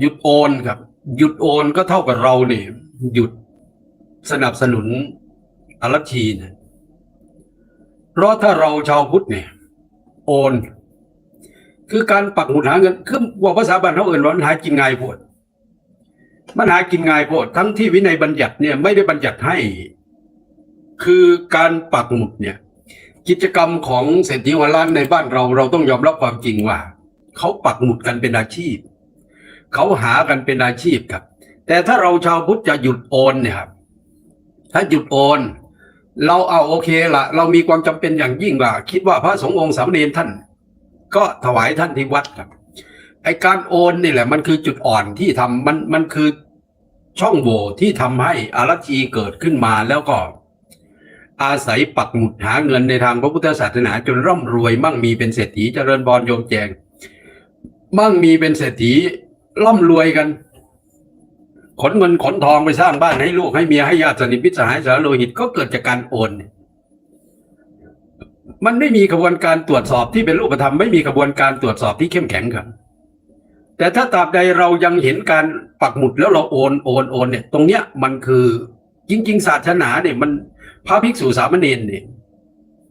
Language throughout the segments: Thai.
หยุดโอนครับ หยุดโอนก็เท่ากับเราเนี่ยหยุดสนับสนุนอารัชีนะเพราะถ้าเราชาวพุทธเนี่ย โอน คือการปักหมุดหาเงินคือว่าภาษาบ้านเขาเอื่นว่ามันหากินง่ายโพดมันหากินง่ายโพดทั้งที่วินัยบัญญัติเนี่ยไม่ได้บัญญัติให้ คือการปักหมุดเนี่ย กิจกรรมของเศรษฐีหัวล้านในบ้านเรา เราต้องยอมรับความจริงว่าเขาปักหมุดกันเป็นอาชีพ เขาหากันเป็นอาชีพครับ แต่ถ้าเราชาวพุทธจะหยุดโอนเนี่ยครับถ้าหยุดโอน เราเอาโอเคละเรามีความจำเป็นอย่างยิ่งว่า คิดว่าพระสงฆ์องค์สามเณรท่าน ก็ถวายท่านที่วัดครับไอการโอนนี่แหละ มันคือจุดอ่อนที่ทำมันมันคือช่องโหว่ที่ทำให้อารัชีเกิดขึ้นมาแล้วก็ อาศัยปักหมุดหาเงินในทางพระพุทธศาสนาจนร่ำรวย มั่งมีเป็นเศรษฐีเจริญบรโยมแจง มั่งมีเป็นเศรษฐี ร่ำรวยกัน ขนเงินขนทองไปสร้างบ้านให้ลูกให้เมียให้ญาติสนิทมิตรสหายสารโลหิตก็เกิดจากการโอน มันไม่มีกระบวนการตรวจสอบที่เป็นรูปธรรมไม่มีกระบวนการตรวจสอบที่เข้มแข็งครับแต่ถ้าตราบใดเรายังเห็นการปักหมุดแล้วเราโอนโอนโอนเนี่ย ตรงเนี้ยมันคือจริง ๆ ศาสนาเนี่ย มันพระภิกษุสามเณรเนี่ย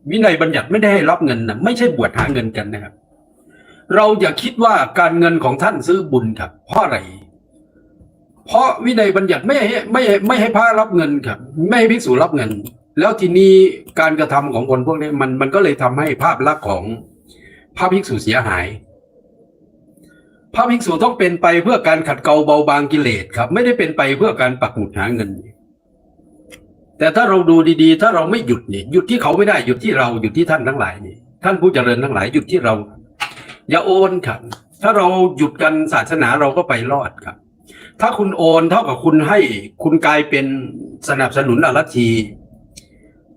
วินัยบัญญัติไม่ได้ให้รับเงินนะไม่ใช่บวชหาเงินกันนะครับ เราอย่าคิดว่าการเงินของท่านซื้อบุญครับ เพราะอะไร เพราะวินัยบัญญัติไม่ให้ไม่ให้ไม่ให้พระรับเงินครับ ไม่ให้ภิกษุรับเงิน แล้วทีนี้การกระทำของคนพวกนี้มันมันก็เลยทำให้ภาพลักษณ์ของพระภิกษุเสียหายพระภิกษุต้องเป็นไปเพื่อการขัดเกลาเบาบางกิเลสครับ ไม่ได้เป็นไปเพื่อการปักหมุดหาเงิน แต่ถ้าเราดูดีๆ ถ้าเราไม่หยุดเนี่ยหยุดที่เขาไม่ได้หยุดที่เราหยุดที่ท่านทั้งหลายนี่ท่านผู้เจริญทั้งหลายหยุดที่เรา อย่าโอนครับ ถ้าเราหยุดกันศาสนาเราก็ไปรอดครับ ถ้าคุณโอนเท่ากับคุณให้คุณกลายเป็นสนับสนุนอรัชี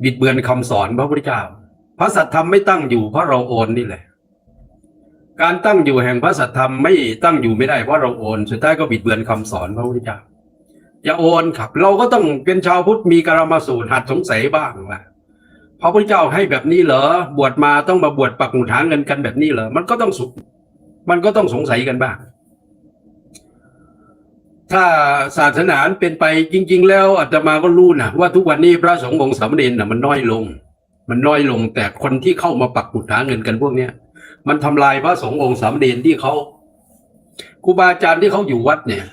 บิดเบือนคำสอนพระพุทธเจ้าพระสัทธรรมไม่ตั้งอยู่เพราะเราโอนนี่แหละ การตั้งอยู่แห่งพระสัทธรรมไม่ตั้งอยู่ไม่ได้เพราะเราโอน สุดท้ายก็บิดเบือนคำสอนพระพุทธเจ้าอย่าโอนครับ เราก็ต้องเป็นชาวพุทธมีกรรมสูตรหัดสงสัยบ้างว่า พระพุทธเจ้าให้แบบนี้เหรอ บวชมาต้องมาบวชปักหมุดหาเงินกันแบบนี้เหรอ มันก็ต้องสุมันก็ต้องสงสัยกันบ้าง ถ้าศาสนาเป็นไปจริง ๆ แล้วอาตมาก็รู้นะว่าทุกวันนี้พระสงฆ์องค์สามเณรน่ะมันน้อยลง มันน้อยลง แต่คนที่เข้ามาปักหมุดหาเงินกันพวกเนี้ยมันทำลายพระสงฆ์องค์สามเณรที่เขาครูบาอาจารย์ที่เขาอยู่วัดเนี่ย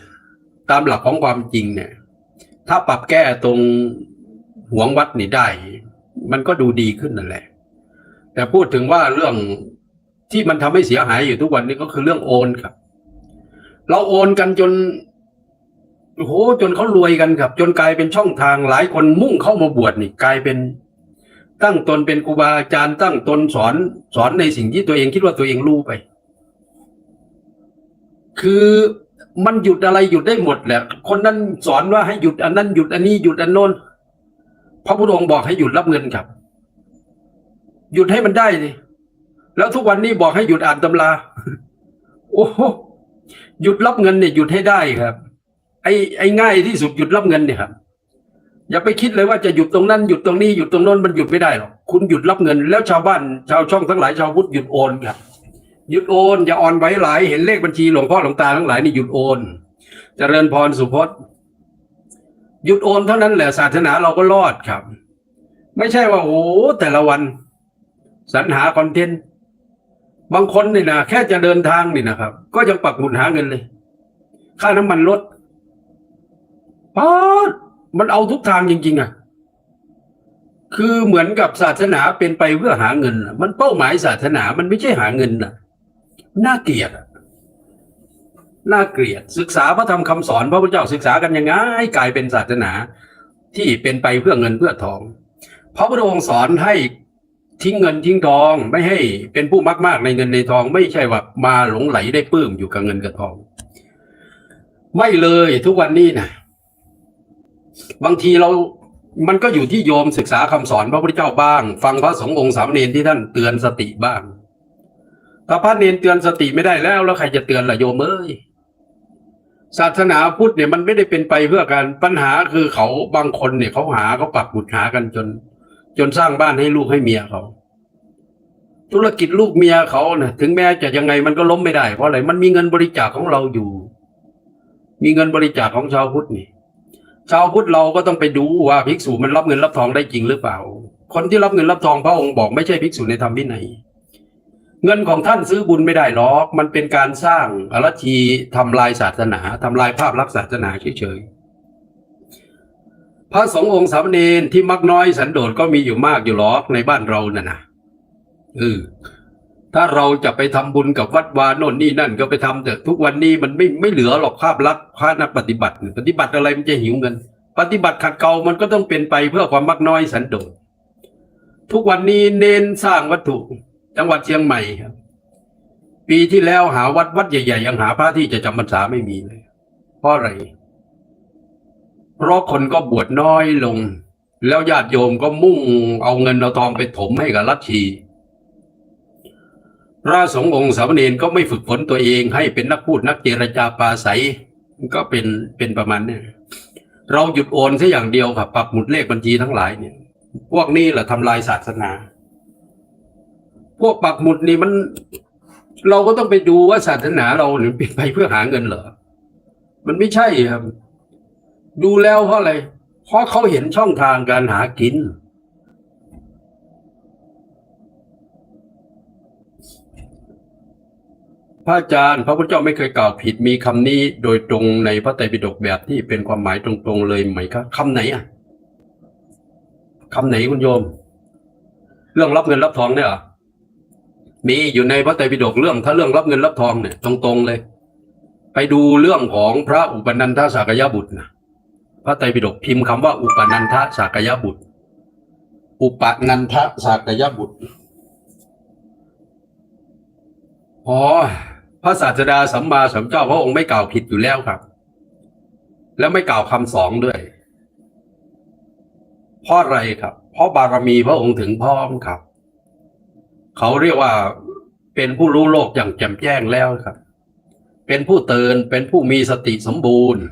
ตามหลักของความจริงเนี่ย ถ้าปรับแก้ตรงหวงวัดนี่ได้ มันก็ดูดีขึ้นนั่นแหละ แต่พูดถึงว่าเรื่องที่มันทำให้เสียหายอยู่ทุกวันนี้ก็คือเรื่องโอนครับ เราโอนกันจนโอ้โหจนเขารวยกันครับ จนกลายเป็นช่องทางหลายคนมุ่งเข้ามาบวชนี่ กลายเป็นตั้งตนเป็นครูบาอาจารย์ตั้งตนสอนสอนในสิ่งที่ตัวเองคิดว่าตัวเองรู้ไป คือมันหยุดอะไรหยุดได้หมดแหละ คนนั้นสอนว่าให้หยุดอันนั้นหยุดอันนี้หยุดอันโน้น พระพุทธองค์บอกให้หยุดรับเงินครับ หยุดให้มันได้สิแล้วทุกวันนี้บอกให้หยุดอ่านตำรา โอ้โหหยุดรับเงินเนี่ยหยุดให้ได้ครับ ไอ้ไอ้ง่ายที่สุดหยุดรับเงินเนี่ยครับ อย่าไปคิดเลยว่าจะหยุดตรงนั้นหยุดตรงนี้หยุดตรงโน้นมันหยุดไม่ได้หรอกคุณหยุดรับเงิน แล้วชาวบ้าน ชาวช่องทั้งหลายชาวพุทธหยุดโอนครับหยุดโอนอย่าอ่อนไหวหลายเห็นเลขบัญชีหลวงพ่อหลวงตาทั้งหลายนี่หยุดโอนเจริญพรสุพจน์ หยุดโอนเท่านั้นแหละศาสนาเราก็รอดครับ ไม่ใช่ว่าโอ้แต่ละวันสรรหาคอนเทนต์บางคนนี่นะแค่จะเดินทางนี่นะครับ ก็ยังปักหมุดหาเงินเลย ค่าน้ำมันลดป๊าดมันเอาทุกทางจริง ๆ อะ คือเหมือนกับศาสนาเป็นไปเพื่อหาเงิน มันเป้าหมายศาสนามันไม่ใช่หาเงินน่ะน่าเกลียดอะ น่าเกลียดศึกษาพระธรรมคำสอนพระพุทธเจ้าศึกษากันยังไงให้กลายเป็นศาสนาที่เป็นไปเพื่อเงินเพื่อทองพระพุทธองค์สอนให้ทิ้งเงินทิ้งทองไม่ให้เป็นผู้มากมากๆในเงินในทอง ไม่ใช่ว่ามาหลงไหลได้ปื้มอยู่กับเงินกับทอง ไม่เลยทุกวันนี้นะบางทีเรามันก็อยู่ที่โยมศึกษาคำสอนพระพุทธเจ้าบ้าง ฟังพระสงฆ์องค์สามเณรที่ท่านเตือนสติบ้างถ้าพระเนรเตือนสติไม่ได้แล้วแล้วใครจะเตือนล่ะโยมเอ้ย ศาสนาพุทธเนี่ยมันไม่ได้เป็นไปเพื่อการปัญหาคือเขาบางคนเนี่ยเขาหาเขาปักบุตรหากันจน จนสร้างบ้านให้ลูกให้เมียเขา ธุรกิจลูกเมียเขาเนี่ยถึงแม้จะยังไงมันก็ล้มไม่ได้เพราะอะไรมันมีเงินบริจาคของเราอยู่ มีเงินบริจาคของชาวพุทธนี่ชาวพุทธเราก็ต้องไปดูว่าภิกษุมันรับเงินรับทองได้จริงหรือเปล่า คนที่รับเงินรับทองพระองค์บอกไม่ใช่ภิกษุในธรรมวินัย เงินของท่านซื้อบุญไม่ได้หรอก มันเป็นการสร้างอรัชีทำลายศาสนาทำลายภาพลักษณ์ศาสนาเฉยๆ พระสงฆ์องค์สามเณรที่มักน้อยสันโดษก็มีอยู่มากอยู่หรอกในบ้านเราน่ะนะเออถ้าเราจะไปทำบุญกับวัดวานนนี่นั่นก็ไปทำเถอะทุกวันนี้มันไม่ไม่เหลือหรอกภาพลักษณ์พระนักปฏิบัติ ปฏิบัติอะไรมันจะหิวเงิน ปฏิบัติขัดเกลามันก็ต้องเป็นไปเพื่อความมักน้อยสันโดษทุกวันนี้เน้นสร้างวัตถุ จังหวัดเชียงใหม่ครับ ปีที่แล้วหาวัดวัดใหญ่ๆยังหาพระที่จะจำพรรษาไม่มีเลย เพราะอะไร เพราะคนก็บวชน้อยลง แล้วญาติโยมก็มุ่งเอาเงินเอาทองไปถมให้กับลัทธิพระสงฆ์องค์สามเณรก็ไม่ฝึกฝนตัวเองให้เป็นนักพูดนักเจรจาปราศัยก็เป็นเป็นประมาณเนี้ยเราหยุดโอนแค่อย่างเดียวครับปักหมุดเลขบัญชีทั้งหลายเนี่ย พวกนี้แหละทำลายศาสนา พวกปักหมุดนี่มัน เราก็ต้องไปดูว่าศาสนาเราหรือเป็นไปเพื่อหาเงินเหรอ มันไม่ใช่ครับ ดูแล้วเพราะอะไร เพราะเขาเห็นช่องทางการหากิน พระอาจารย์ พระพุทธเจ้าไม่เคยกล่าวผิดมีคำนี้โดยตรงในพระไตรปิฎกแบบที่เป็นความหมายตรงๆเลยไหมครับคำไหนอะคำไหนคุณโยม เรื่องรับเงินรับทองเนี่ยเหรอ มีอยู่ในพระไตรปิฎกเรื่องถ้าเรื่องรับเงินรับทองเนี่ยตรงๆเลย ไปดูเรื่องของพระอุปนันทสากยบุตรนะพระไตรปิฎกพิมพ์คำว่าอุปนันทสากยบุตร อุปนันทสากยบุตรอ๋อพระศาสดาสัมมาสัมพุทธเจ้าพระองค์ไม่กล่าวผิดอยู่แล้วครับ แล้วไม่กล่าวคำสองด้วยเพราะอะไรครับ เพราะบารมีพระองค์ถึงพร้อมครับ เขาเรียกว่าเป็นผู้รู้โลกอย่างแจ่มแจ้งแล้วครับ เป็นผู้เตือนเป็นผู้มีสติสมบูรณ์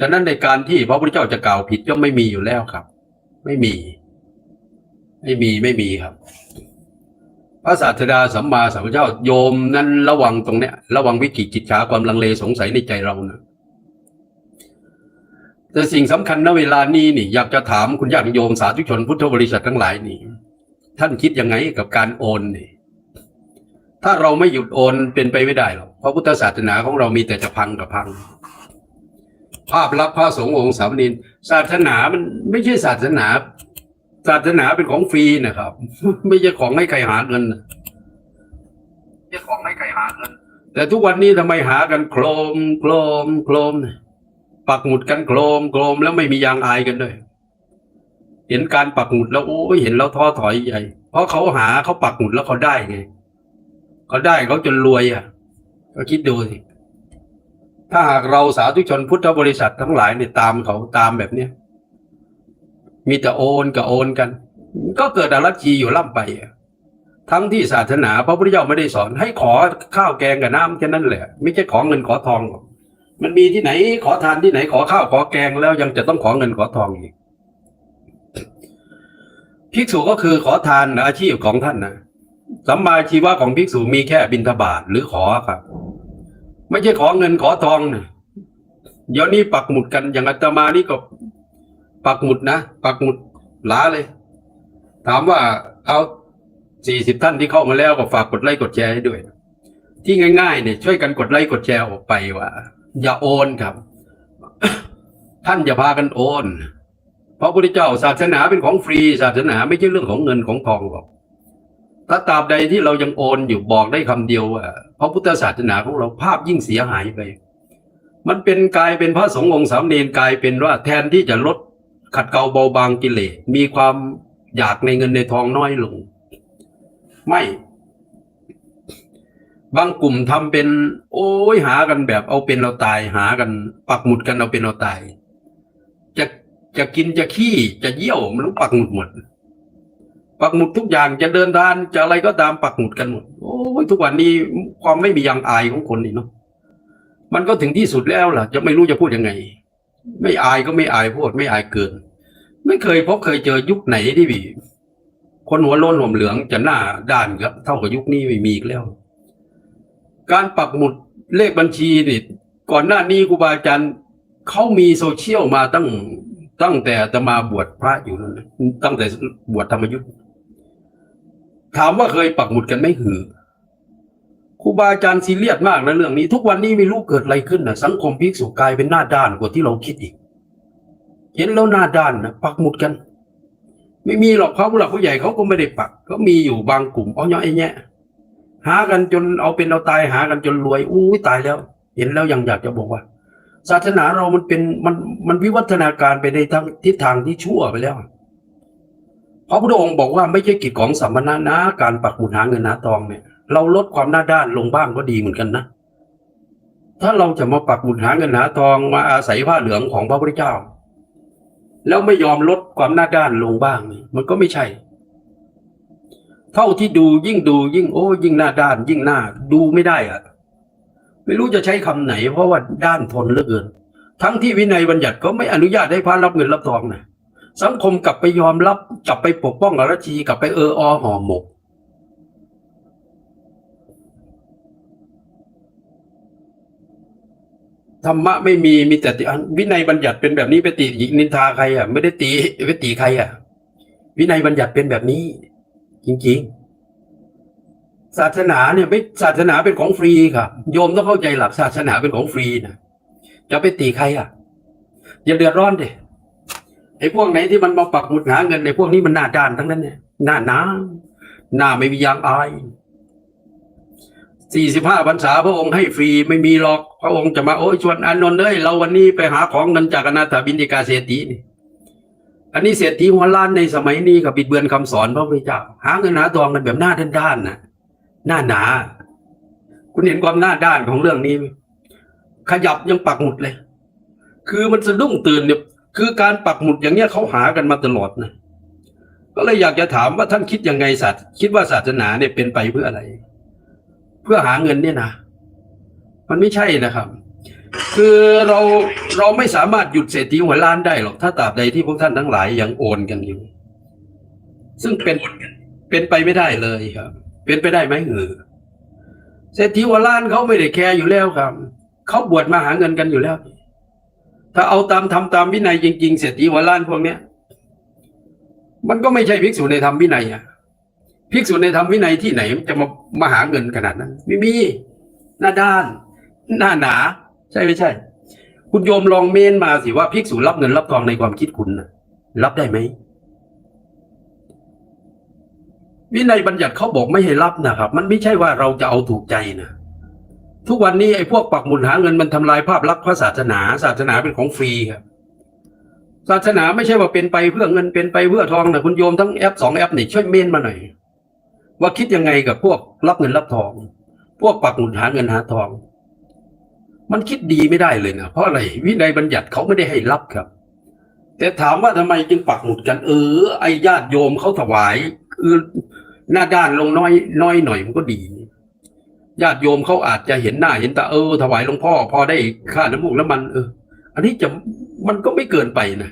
ฉะนั้นในการที่พระพุทธเจ้าจะกล่าวผิดย่อมไม่มีอยู่แล้วครับ ไม่มี ไม่มีไม่มีครับ พระศาสดาสัมมาสัมพุทธเจ้าโยมนั้นระวังตรงเนี้ย ระวังวิกิจิตฉาความลังเลสงสัยในใจเรานะแต่สิ่งสำคัญณเวลานี้นี่อยากจะถามคุณญาติโยมสาธุชนพุทธบริษัททั้งหลายนี่ ท่านคิดยังไงกับการโอนนี่ถ้าเราไม่หยุดโอนเป็นไปไม่ได้หรอกเพราะพุทธศาสนาของเรามีแต่จะพังกับพัง ภาพลักษณ์พระสงฆ์องค์สามนินศาสนามันไม่ใช่ศาสนา ศาสนาเป็นของฟรีนะครับ ไม่ใช่ของให้ใครหาเงินไม่ใช่ของให้ใครหาเงิน แต่ทุกวันนี้ทำไมหากันโครมโครมโครมเนี่ยปักหมุดกันโครมโครมแล้วไม่มียางอายกันด้วย เห็นการปักหมุดแล้วโอ้ยเห็นแล้วท้อถอยใหญ่ เพราะเขาหาเขาปักหมุดแล้วเขาได้ไงเขาได้เขาจนรวยอะ ก็คิดดูสิถ้าหากเราสาธุชนพุทธบริษัททั้งหลายเนี่ยตามเขาตามแบบเนี้ยมีแต่โอนกับโอนกัน ก็เกิดอรัชีอยู่ล่ำไปอะทั้งที่ศาสนาพระพุทธเจ้าไม่ได้สอน ให้ขอข้าวแกงกับน้ำแค่นั้นแหละ ไม่ใช่ขอเงินขอทอง มันมีที่ไหนขอทานที่ไหนขอข้าวขอแกงแล้วยังจะต้องขอเงินขอทองอีก ภิกษุก็คือขอทานอาชีพของท่านนะสัมมาชีวะของภิกษุมีแค่บิณฑบาตหรือขอครับ ไม่ใช่ขอเงินขอทองนะเดี๋ยวนี้ปักหมุดกันอย่างอาตมานี่ก็ ปักหมุดนะปักหมุดหลาเลย ถามว่าเอาสี่สิบท่านที่เข้ามาแล้วก็ฝากกดไลค์กดแชร์ให้ด้วย ที่ง่ายๆเนี่ยช่วยกันกดไลค์กดแชร์ออกไปว่า อย่าโอนครับ ท่านอย่าพากันโอน พราะพุทธเจ้าศาสนาเป็นของฟรีศาสนาไม่ใช่เรื่องของเงินของทองหรอกถ้าตราบใดที่เรายังโอนอยู่บอกได้คำเดียวว่าพระพุทธศาสนาของเราภาพยิ่งเสียหายไป มันเป็นกลายเป็นพระสงฆ์องค์สามเณรกลายเป็นว่าแทนที่จะลดขัดเกลาเบาบางกิเลสมีความอยากในเงินในทองน้อยลง ไม่ บางกลุ่มทำเป็น โอ้ยหากันแบบเอาเป็นเราตายหากัน ปักหมุดกันเอาเป็นเราตาย จะกินจะขี้จะเยี่ยวมันรู้ปักหมุดหมดปักหมุดทุกอย่างจะเดินทางจะอะไรก็ตามปักหมุดกันหมดโอ้ยทุกวันนี้ความไม่มียางอายของคนนี่เนาะมันก็ถึงที่สุดแล้วล่ะ จะไม่รู้จะพูดยังไง ไม่อายก็ไม่อายพูดไม่อายเกิน ไม่เคยพบเคยเจอยุคไหนที่บีคนหัวโล้นหัวเหลืองจะหน้าด้านครับ เท่ากับยุคนี้ไม่มีแล้ว การปักหมุดเลขบัญชีนี่กก่อนหน้านี้ครูบาอาจารย์เขามีโซเชียลมาตั้ง ตั้งแต่อาตมาบวชพระอยู่นั่นตั้งแต่บวชธรรมยุทธ์ถามว่าเคยปักหมุดกันไหมหือครูบาอาจารย์ซีเรียสมากนะเรื่องนี้ ทุกวันนี้ไม่รู้เกิดอะไรขึ้นนะสังคมภิกษุกลายเป็นหน้าด้านกว่าที่เราคิดอีก เห็นแล้วหน้าด้านนะปักหมุดกัน ไม่มีหรอกเขาผู้หลักผู้ใหญ่เขาก็ไม่ได้ปักก็มีอยู่บางกลุ่มเอาเนาะไอ้แง่หากันจนเอาเป็นเอาตายหากันจนรวยอู้ตายแล้ว เห็นแล้วยังอยากจะบอกว่า ศาสนาเรามันเป็นมันมันวิวัฒนาการไปในทางทิศทางที่ชั่วไปแล้วพระพุทธองค์บอกว่าไม่ใช่กิจของสัมมนานะการปักหมุดหาเงินหาทองเนี่ยเราลดความหน้าด้านลงบ้างก็ดีเหมือนกันนะถ้าเราจะมาปักหมุดหาเงินหาทองมาอาศัยผ้าเหลืองของพระพุทธเจ้า แล้วไม่ยอมลดความหน้าด้านลงบ้างนี่มันก็ไม่ใช่ เท่าที่ดูยิ่งดูยิ่งโอ้ยิ่งหน้าด้านยิ่งหน้าดูไม่ได้อะ ไม่รู้จะใช้คำไหน เพราะว่าด้านทนเหลือเกิน ทั้งที่วินัยบัญญัติก็ไม่อนุญาตให้พระรับเงินรับทองนะสังคมกลับไปยอมรับกลับไปปกป้องอรชีกลับไปเอออห่อหมก ธรรมะไม่มีมีแต่ติวินัยบัญญัติเป็นแบบนี้ไปติหญิงนินทาใครอะ ไม่ได้ตีไปตีใครอะ วินัยบัญญัติเป็นแบบนี้ จริง ๆ ศาสนาเนี่ยไม่ศาสนาเป็นของฟรีครับโยมต้องเข้าใจหลักศาสนาเป็นของฟรีนะจะไปตีใครอะ อย่าเดือดร้อนเดิไอ้พวกไหนที่มันมาปักหมุดหาเงินในพวกนี้มันหน้าด้านทั้งนั้นเนี่ยหน้าหนาหน้าไม่มียางอายสี่สิบห้าพรรษาพระองค์ให้ฟรีไม่มีหรอกพระองค์จะมาโอ้ยชวนอานนท์เอ้ยเราวันนี้ไปหาของเงินจากอนาถบินิกาเศรษฐีนี่อันนี้เศรษฐีหัวล้านในสมัยนี้กับบิดเบือนคำสอนพระพุทธเจ้าหาเงินหาทองกันแบบหน้าด้านๆนะ หน้าหนา คุณเห็นความหน้าด้านของเรื่องนี้ไหมขยับยังปักหมุดเลย คือมันสะดุ้งตื่นเนี่ย คือการปักหมุดอย่างเนี้ยเขาหากันมาตลอดนะก็เลยอยากจะถามว่าท่านคิดยังไงศาสตร์คิดว่าศาสนาเนี่ยเป็นไปเพื่ออะไร เพื่อหาเงินเนี่ยนะมันไม่ใช่นะครับ คือเราเราไม่สามารถหยุดเศรษฐีหัวล้านได้หรอกถ้าตราบใดที่พวกท่านทั้งหลายยังโอนกันอยู่ ซึ่งเป็นเป็นไปไม่ได้เลยครับ เป็นไปได้ไหมเออเศรษฐีหัวล้านเขาไม่ได้แคร์อยู่แล้วครับเขาบวชมาหาเงินกันอยู่แล้ว ถ้าเอาตามทำตามวินัยจริง ๆ เศรษฐีหัวล้านพวกเนี้ย มันก็ไม่ใช่ภิกษุในธรรมวินัยอะภิกษุในธรรมวินัยที่ไหนจะมามาหาเงินขนาดนั้น ไม่มีหน้าด้าน หน้าหนา ใช่ไม่ใช่ คุณโยมลองเมนมาสิว่าภิกษุรับเงินรับทองในความคิดคุณนะรับได้ไหม วินัยบัญญัติเขาบอกไม่ให้รับนะครับ มันไม่ใช่ว่าเราจะเอาถูกใจนะทุกวันนี้ไอ้พวกปักหมุดหาเงินมันทำลายภาพลักษณ์พระศาสนา ศาสนาเป็นของฟรีครับศาสนาไม่ใช่ว่าเป็นไปเพื่อเงินเป็นไปเพื่อทองนะคุณโยมทั้งแอปสองแอปนี่ช่วยเมนมาหน่อย ว่าคิดยังไงกับพวกรับเงินรับทอง พวกปักหมุดหาเงินหาทอง มันคิดดีไม่ได้เลยนะเพราะอะไรวินัยบัญญัติเขาไม่ได้ให้รับครับ แต่ถามว่าทำไมจึงปักหมุดกันเออไอญาติโยมเขาถวายคือ หน้าด้านลงน้อยน้อยหน่อยมันก็ดีญาติโยมเขาอาจจะเห็นหน้าเห็นตาเออถวายหลวงพ่อพอได้ค่าน้ำมูกน้ำมันเออ อันนี้จะมันก็ไม่เกินไปนะ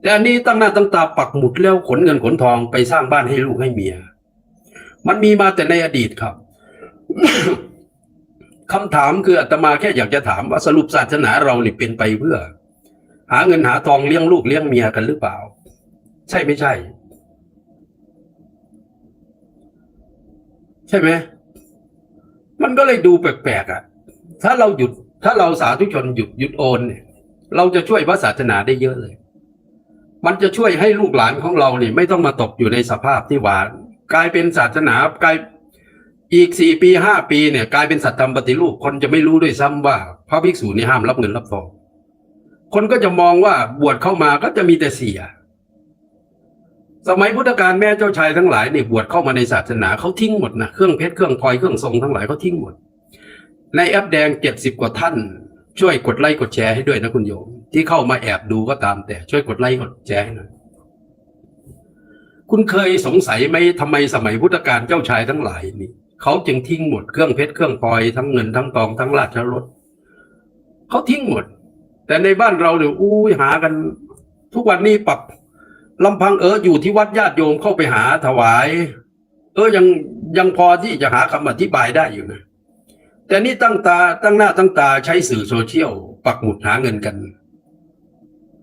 แต่อันนี้ตั้งหน้าตั้งตาปักหมุดแล้วขนเงินขนทองไปสร้างบ้านให้ลูกให้เมีย มันมีมาแต่ในอดีตครับคำถามคืออาตมาแค่อยากจะถามว่าสรุปศาสนาเรานี่เป็นไปเพื่อ หาเงินหาทองเลี้ยงลูกเลี้ยงเมียกันหรือเปล่า ใช่ไม่ใช่ ใช่ไหมมันก็เลยดูแปลกๆอะ ถ้าเราหยุด ถ้าเราสาธุชนหยุดหยุดโอนเนี่ย เราจะช่วยพระศาสนาได้เยอะเลย มันจะช่วยให้ลูกหลานของเราเนี่ย ไม่ต้องมาตกอยู่ในสภาพที่หวานกลายเป็นศาสนากลายอีกสี่ปีห้าปีเนี่ย กลายเป็นสัตธรรมปฏิรูปคนจะไม่รู้ด้วยซ้ำว่า พระภิกษุนี่ห้ามรับเงินรับทองคนก็จะมองว่าบวชเข้ามาก็จะมีแต่เสีย สมัยพุทธกาลแม่เจ้าชายทั้งหลายเนี่ยบวชเข้ามาในศาสนาเขาทิ้งหมดนะเครื่องเพชรเครื่องพลอยเครื่องทรงทั้งหลายเขาทิ้งหมด ในแอปแดงเจ็ดสิบกว่าท่าน ช่วยกดไลค์กดแชร์ให้ด้วยนะคุณโยม ที่เข้ามาแอบดูก็ตามแต่ช่วยกดไลค์กดแชร์ให้หน่อยคุณเคยสงสัยไหมทำไมสมัยพุทธกาลเจ้าชายทั้งหลายนี่เขาจึงทิ้งหมดเครื่องเพชรเครื่องพลอยทั้งเงินทั้งทองทั้งราชรถเขาทิ้งหมด แต่ในบ้านเราเนี่ยอู้หากัน ทุกวันนี้ปรับ ลำพังเอออยู่ที่วัดญาติโยมเข้าไปหาถวาย เออยังยังพอที่จะหาคำอธิบายได้อยู่นะ แต่นี่ตั้งตาตั้งหน้าตั้งตาใช้สื่อโซเชียลปักหมุดหาเงินกัน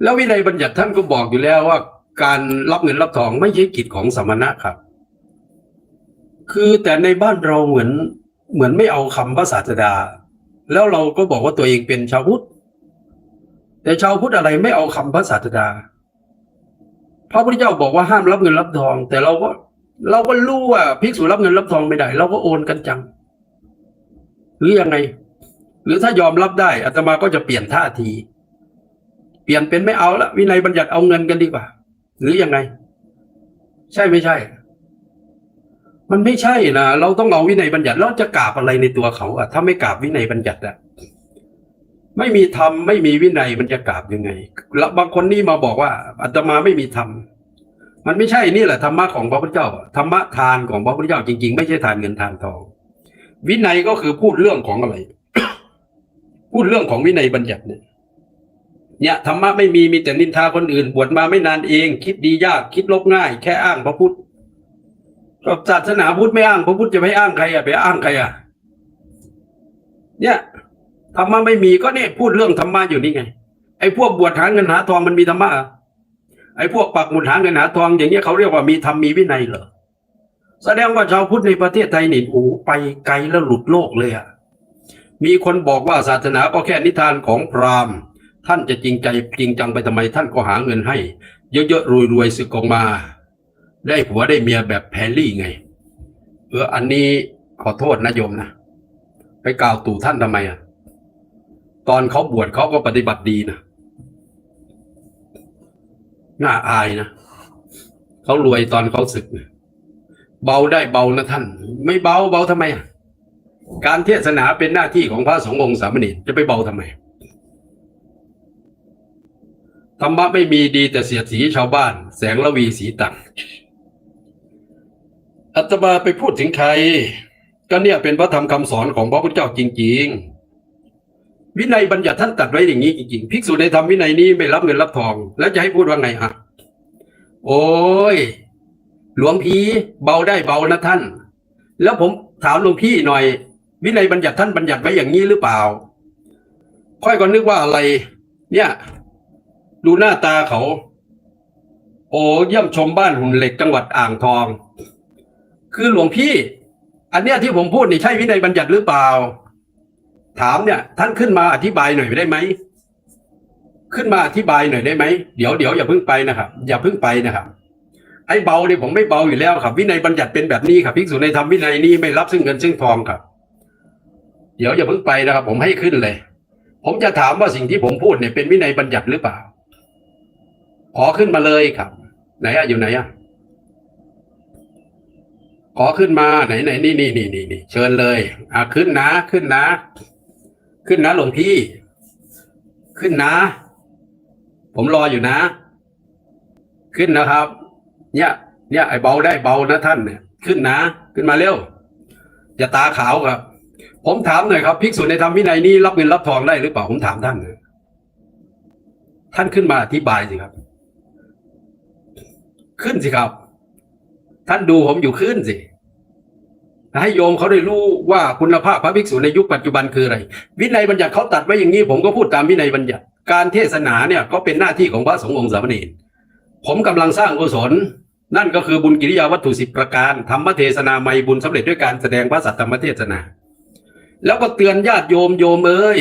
แล้ววินัยบัญญัติท่านก็บอกอยู่แล้วว่า การรับเงินรับทองไม่ใช่กิจของสมณะครับ คือแต่ในบ้านเราเหมือนเหมือนไม่เอาคำพระศาสดา แล้วเราก็บอกว่าตัวเองเป็นชาวพุทธแต่ชาวพุทธอะไรไม่เอาคำพระศาสดา พระพุทธเจ้าบอกว่าห้ามรับเงินรับทอง แต่เราก็ เราก็รู้ว่าภิกษุรับเงินรับทองไม่ได้เราก็โอนกันจัง หรือยังไง หรือถ้ายอมรับได้อาตมาก็จะเปลี่ยนท่าที เปลี่ยนเป็นไม่เอาละวินัยบัญญัติเอาเงินกันดีกว่า หรือยังไง ใช่ไม่ใช่ มันไม่ใช่นะเราต้องเอาวินัยบัญญัติแล้วจะกราบอะไรในตัวเขาอะถ้าไม่กราบวินัยบัญญัติอะ ไม่มีธรรมไม่มีวินัยมันจะกราบยังไงแล้วบางคนนี่มาบอกว่าอาตมาไม่มีธรรมมันไม่ใช่นี่แหละธรรมะของพระพุทธเจ้าธรรมะทานของพระพุทธเจ้าจริง ๆ ไม่ใช่ทานเงินทานทอง วินัยก็คือพูดเรื่องของอะไร พูดเรื่องของวินัยบัญญัติเนี่ยเนี่ยธรรมะไม่มีมีแต่นินทาคนอื่น บวชมาไม่นานเอง คิดดียากคิดลบง่าย แค่อ้างพระพุทธศาสนาพุทธไม่อ้างพระพุทธจะไปอ้างใครอะไปอ้างใครอะ เนี่ย ธรรมะไม่มีก็เนี่ยพูดเรื่องธรรมะอยู่นี่ไง ไอ้พวกบวชหาเงินหาทองมันมีธรรมะไอ้พวกปักหมุดหาเงินหาทองอย่างเงี้ยเขาเรียกว่ามีธรรมมีวินัยเหรอแสดงว่าชาวพุทธในประเทศไทยนี่โอ้ไปไกลแล้วหลุดโลกเลยอะมีคนบอกว่าศาสนาก็แค่นิทานของพราหมณ์ ท่านจะจริงใจจริงจังไปทำไมท่านก็หาเงินให้ เยอะๆรวยๆสึกออกมา ได้ผัวได้เมียแบบแพรรี่ไง เอออันนี้ขอโทษนะโยมนะไปกล่าวตู่ท่านทำไมอะ ตอนเขาบวชเขาก็ปฏิบัติดีนะน่าอายนะเขารวยตอนเขาศึกนะเบาได้เบานะท่าน ไม่เบาเบาทำไมการเทศนาเป็นหน้าที่ของพระสงฆ์องค์สามเณรจะไปเบาทำไมธรรมะไม่มีดีแต่เสียดสีชาวบ้าน แสงละวีสีตังอาตมาไปพูดถึงใคร ก็เนี่ยเป็นพระธรรมคำสอนของพระพุทธเจ้าจริง ๆ วินัยบัญญัติท่านตัดไว้อย่างนี้จริงๆภิกษุในธรรมวินัยนี้ไม่รับเงินรับทอง แล้วจะให้พูดว่าไงอะโอ้ย หลวงพี่เบาได้เบานะท่าน แล้วผมถามหลวงพี่หน่อย วินัยบัญญัติท่านบัญญัติไว้อย่างนี้หรือเปล่า ค่อยก็นึกว่าอะไร เนี่ย ดูหน้าตาเขา โอ้เยี่ยมชมบ้านหุ่นเหล็กจังหวัดอ่างทอง คือหลวงพี่ อันเนี้ยที่ผมพูดนี่ใช่วินัยบัญญัติหรือเปล่า ถามเนี่ย ท่านขึ้นมาอธิบายหน่อยได้ไหมขึ้นมาอธิบายหน่อยได้ไหมเดี๋ยวเดี๋ยวอย่าเพิ่งไปนะครับอย่าเพิ่งไปนะครับไอ้เบาเนี่ยผมไม่เบาอยู่แล้วครับ วินัยบัญญัติเป็นแบบนี้ครับภิกษุในธรรมวินัยนี้ไม่รับซึ่งเงินซึ่งทองครับ เดี๋ยวอย่าเพิ่งไปนะครับ ผมให้ขึ้นเลย ผมจะถามว่าสิ่งที่ผมพูดเนี่ยเป็นวินัยบัญญัติหรือเปล่า ขอขึ้นมาเลยครับ ไหนอะอยู่ไหนอะขอขึ้นมาไหนไหนนี่นี่นี่นี่เชิญเลย อะขึ้นนะขึ้นนะ ขึ้นนะหลวงพี่ ขึ้นนะ ผมรออยู่นะ ขึ้นนะครับ เนี่ย เนี่ยไอ้เบาได้เบานะท่านเนี่ย ขึ้นนะ ขึ้นมาเร็ว อย่าตาขาวครับ ผมถามหน่อยครับภิกษุในธรรมวินัยนี้รับเงินรับทองได้หรือเปล่าผมถามท่านเลยท่านขึ้นมาอธิบายสิครับ ขึ้นสิครับ ท่านดูผมอยู่ขึ้นสิ ให้โยมเขาได้รู้ว่าคุณภาพพระภิกษุในยุคปัจจุบันคืออะไร วินัยบัญญัติเขาตัดไว้อย่างนี้ ผมก็พูดตามวินัยบัญญัติ การเทศนาเนี่ยก็เป็นหน้าที่ของพระสงฆ์องค์สามเณรผมกำลังสร้างกุศลนั่นก็คือบุญกิริยาวัตถุสิบประการธรรมเทศนาไม่บุญสำเร็จด้วยการแสดงพระสัตธรรมเทศนา แล้วก็เตือนญาติโยมโยมเอ้ย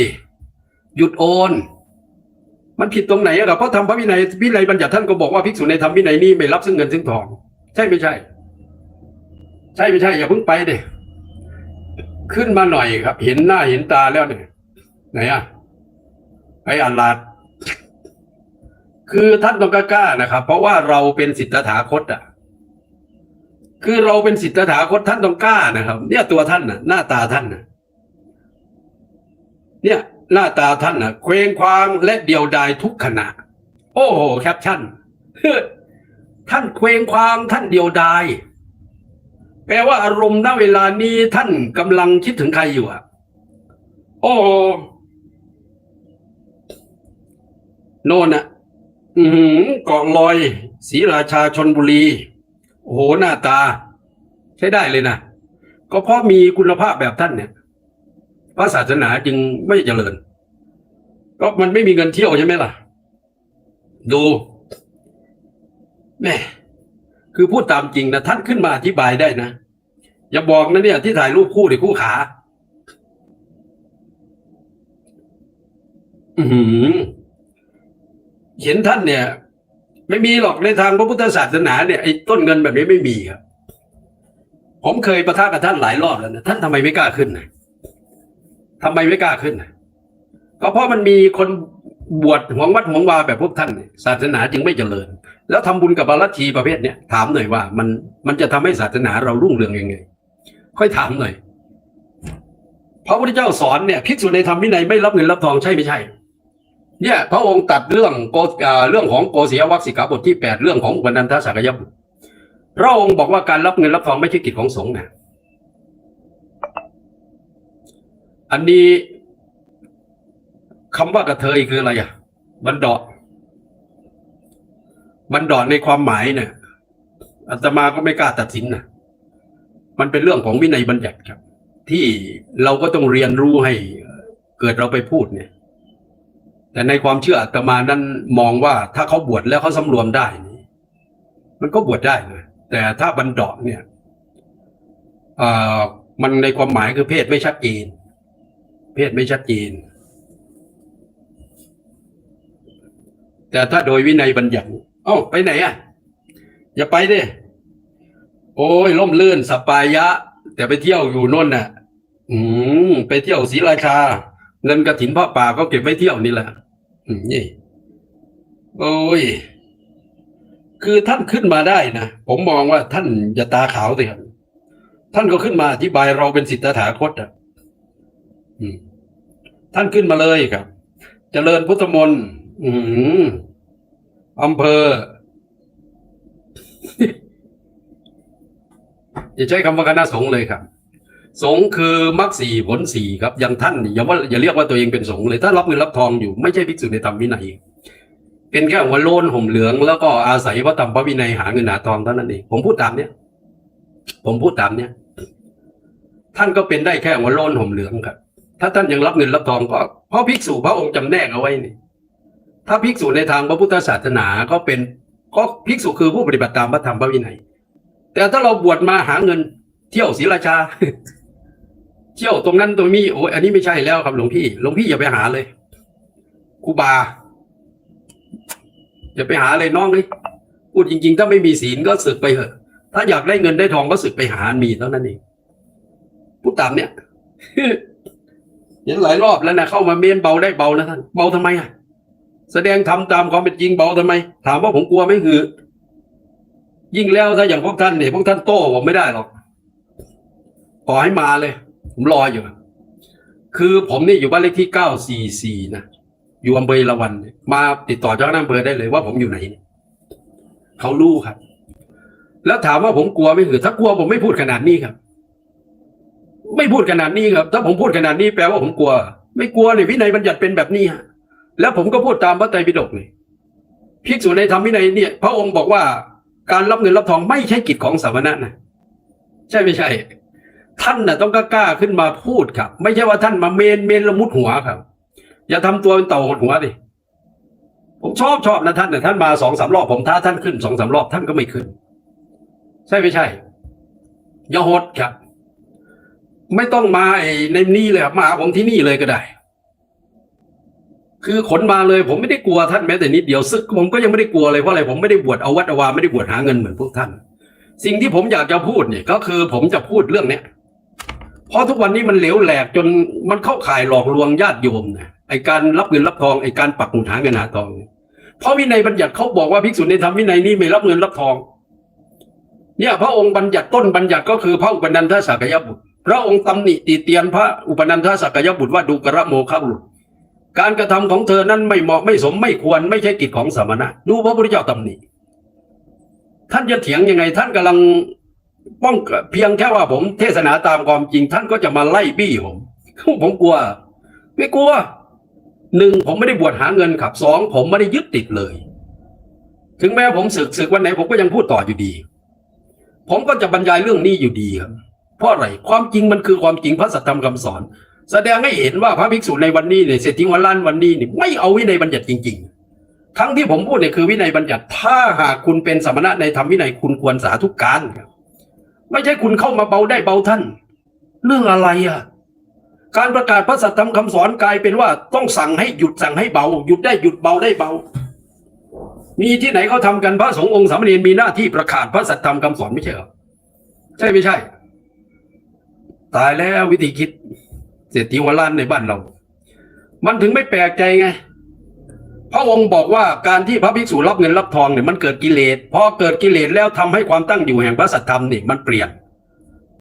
หยุดโอน มันผิดตรงไหนอะครับเพราะทำพระวินัยวินัยบัญญัติท่านก็บอกว่าภิกษุในธรรมวินัยนี้ไม่รับซึ่งเงินซึ่งทอง ใช่ไม่ใช่ ใช่ไม่ใช่อย่าเพิ่งไปเด็ขึ้นมาหน่อยครับ เห็นหน้าเห็นตาแล้วเนี่ยไหนอะไปอ่านลาดคือท่านต้องกล้านะครับ เพราะว่าเราเป็นสิทธถาคตอะ คือเราเป็นสิทธถาคตท่านต้องกล้านะครับ เนี่ยตัวท่านน่ะ หน้าตาท่านน่ะ เนี่ย หน้าตาท่านน่ะ เคว้งคว้างและเดียวดายทุกขณะ โอ้โหแคปชั่นท่านเคว้งคว้างท่านเดียวดาย แปลว่าอารมณ์ณเวลานี้ท่านกำลังคิดถึงใครอยู่อะ โอ้โน่นอะ อือหือเกาะลอยศรีราชาชนบุรี โอ้โหหน้าตา ใช้ได้เลยนะ ก็เพราะมีคุณภาพแบบท่านเนี่ยพระศาสนาจึงไม่เจริญ ก็มันไม่มีเงินเที่ยวใช่ไหมล่ะ ดูแม่ คือพูดตามจริงนะท่านขึ้นมาอธิบายได้นะ อย่าบอกนะเนี่ย ที่ถ่ายรูปคู่หรือคู่ขา อืเห็นท่านเนี่ย ไม่มีหรอกในทางพระพุทธศาสนาเนี่ยไอ้ต้นเงินแบบนี้ไม่มีครับผมเคยประทะกับท่านหลายรอบแล้วนะท่านทำไมไม่กล้าขึ้นนะทำไมไม่กล้าขึ้นนะก็เพราะมันมีคนบวชหวงวัดหวงวาแบบพวกท่านศาสนาจึงไม่เจริญ แล้วทำบุญกับบาลัชีประเภทเนี้ยถามหน่อยว่ามันมันจะทำให้ศาสนาเรารุ่งเรืองยังไง ค่อยถามหน่อยพระพุทธเจ้าสอนเนี่ยภิกษุในธรรมวินัยไม่รับเงินรับทองใช่ไม่ใช่ เนี่ย พระองค์ตัดเรื่องโกเอ่อเรื่องของโกศิยวัคสิกาบทที่แปดเรื่องของอุปนันทสักยบุตรพระองค์บอกว่าการรับเงินรับทองไม่ใช่กิจของสงฆ์นะอันนี้คำว่ากระเทยคืออะไรอะ บันดาะบันดาะในความหมายเนี่ยอาตมาก็ไม่กล้าตัดสินนะมันเป็นเรื่องของวินัยบัญญัติครับ ที่เราก็ต้องเรียนรู้ให้เกิดเราไปพูดเนี่ย แต่ในความเชื่ออาตมานั้นมองว่าถ้าเขาบวชแล้วเขาสำรวมได้นี่มันก็บวชได้นะแต่ถ้าบันดาะเนี่ยเอ่อมันในความหมายคือเพศไม่ชัดเจนเพศไม่ชัดเจนแต่ถ้าโดยวินัยบัญญัติ เอ้าไปไหนอะ อย่าไปดิโอ้ยล่มลื่นสปายะ แต่ไปเที่ยวอยู่น่นน่ะ อืมไปเที่ยวศรีราชาเงินกระถินพ่อป่าก็เก็บไว้เที่ยวนี่แหละนี่โอ้ย คือท่านขึ้นมาได้นะผมมองว่าท่านอย่าตาขาวสิครับท่านก็ขึ้นมาอธิบายเราเป็นสิทธาถาคตอะท่านขึ้นมาเลยครับเจริญพุทธมนต์อืม อำเภออย่าใช้คำว่าคณะสงฆ์เลยครับ สงฆ์คือมรรคสี่ผลสี่ครับ อย่างท่านอย่าว่าอย่าเรียกว่าตัวเองเป็นสงฆ์เลย ถ้ารับเงินรับทองอยู่ไม่ใช่ภิกษุในธรรมวินัยเป็นแค่หัวโลนห่มเหลือง แล้วก็อาศัยพระธรรมพระวินัยหาเงินหาทองเท่านั้นเองผมพูดตามเนี้ยผมพูดตามเนี้ยท่านก็เป็นได้แค่หัวโลนห่มเหลืองครับ ถ้าท่านยังรับเงินรับทองก็เพราะภิกษุพระองค์จำแนกเอาไว้นี่ ถ้าภิกษุในทางพระพุทธศาสนาก็เป็นก็ภิกษุคือผู้ปฏิบัติตามพระธรรมพระวินัย แต่ถ้าเราบวชมาหาเงินเที่ยวศรีราชา เที่ยวตรงนั้นตรงนี้โอ้ยอันนี้ไม่ใช่แล้วครับหลวงพี่หลวงพี่อย่าไปหาเลยครูบาอย่าไปหาเลยน้องเลยพูดจริง ๆ ถ้าไม่มีศีลก็สึกไปเถอะ ถ้าอยากได้เงินได้ทองก็สึกไปหามีเท่านั้นเองพูดตามเนี้ยเห็นหลายรอบแล้วนะเข้ามาเมนเบาได้เบานะท่านเบาทำไมอะ แสดงทำตามความเป็นจริงเบาทำไม ถามว่าผมกลัวไหมคือ ยิ่งแล้วถ้าอย่างพวกท่านเนี่ยพวกท่านโต้ผมไม่ได้หรอกขอให้มาเลย ผมรออยู่ คือผมนี่อยู่บ้านเลขที่เก้าสี่สี่นะอยู่อำเภอละวัน มาติดต่อเจ้าหน้าอำเภอได้เลยว่าผมอยู่ไหน เขารู้ครับ แล้วถามว่าผมกลัวไหมคือถ้ากลัวผมไม่พูดขนาดนี้ครับ ไม่พูดขนาดนี้ครับ ถ้าผมพูดขนาดนี้แปลว่าผมกลัว ไม่กลัวเนี่ยวินัยบัญญัติเป็นแบบนี้ฮะ แล้วผมก็พูดตามพระไตรปิฎกนี่ภิกษุในธรรมวินัยเนี่ย พระองค์บอกว่าการรับเงินรับทองไม่ใช่กิจของสามณะนะใช่ไม่ใช่ ท่านน่ะต้องกล้าขึ้นมาพูดครับ ไม่ใช่ว่าท่านมาเมนเมนละมุดหัวครับ อย่าทำตัวเป็นเต่าหดหัวดิผมชอบชอบนะท่านแต่ท่านมาสองสามรอบผมท้าท่านขึ้นสองสามรอบท่านก็ไม่ขึ้น ใช่ไม่ใช่อย่าหดครับ ไม่ต้องมาในนี่เลยมาหาผมที่นี่เลยก็ได้ คือขนมาเลยผมไม่ได้กลัวท่านแม้แต่นิดเดียวซึกผมก็ยังไม่ได้กลัวเลยเพราะอะไรผมไม่ได้บวชเอาวัดเอาวาไม่ได้บวชหาเงินเหมือนพวกท่าน สิ่งที่ผมอยากจะพูดเนี่ยก็คือผมจะพูดเรื่องเนี้ยเพราะทุกวันนี้มันเหลวแหลกจนมันเข้าข่ายหลอกลวงญาติโยมนะไอการรับเงินรับทองไอการปักหมุดหาเงินหาทอง เพราะวินัยบัญญัติเขาบอกว่าภิกษุในธรรมวินัยนี้ไม่รับเงินรับทอง เนี่ยพระองค์บัญญัติต้นบัญญัติก็คือพระอุปนันทสักยบุตร พระองค์ตำหนิติเตียนพระอุปนันทสักยบุตรว่าดูกระโมฆะบุรุษ การกระทำของเธอนั้นไม่เหมาะไม่สมไม่ควรไม่ใช่กิจของสมณะดูพระพุทธเจ้าตำหนิท่านจะเถียงยังไง ท่านกำลังป้องเพียงแค่ว่าผมเทศนาตามความจริง ท่านก็จะมาไล่บี้ผมผมกลัว ไม่กลัวหนึ่งผมไม่ได้บวชหาเงินครับสองผมไม่ได้ยึดติดเลย ถึงแม้ผมศึกศึกวันไหนผมก็ยังพูดต่ออยู่ดี ผมก็จะบรรยายเรื่องนี้อยู่ดีครับเพราะอะไรความจริงมันคือความจริงพระสัทธรรมคำสอน แสดงให้เห็นว่าพระภิกษุในวันนี้เนี่ยเศรษฐีหัวล้านวันนี้เนี่ยไม่เอาวินัยบัญญัติจริง ๆ ทั้งที่ผมพูดเนี่ยคือวินัยบัญญัติ ถ้าหากคุณเป็นสมณะในธรรมวินัยคุณควรสาธุการครับไม่ใช่คุณเข้ามาเบาได้เบาท่าน เรื่องอะไรอะการประกาศพระสัทธรรมคำสอนกลายเป็นว่าต้องสั่งให้หยุดสั่งให้เบา หยุดได้หยุดเบาได้เบา มีที่ไหนเขาทำกันพระสงฆ์องค์สามเณรมีหน้าที่ประกาศพระสัทธรรมคำสอนไม่ใช่เหรอใช่ไม่ใช่ ตายแล้ววิธีคิด เศรษฐีหัวล้านในบ้านเรา มันถึงไม่แปลกใจไงพระองค์บอกว่าการที่พระภิกษุรับเงินรับทองเนี่ยมันเกิดกิเลสพอเกิดกิเลสแล้วทำให้ความตั้งอยู่แห่งพระสัทธรรมนี่มันเปลี่ยน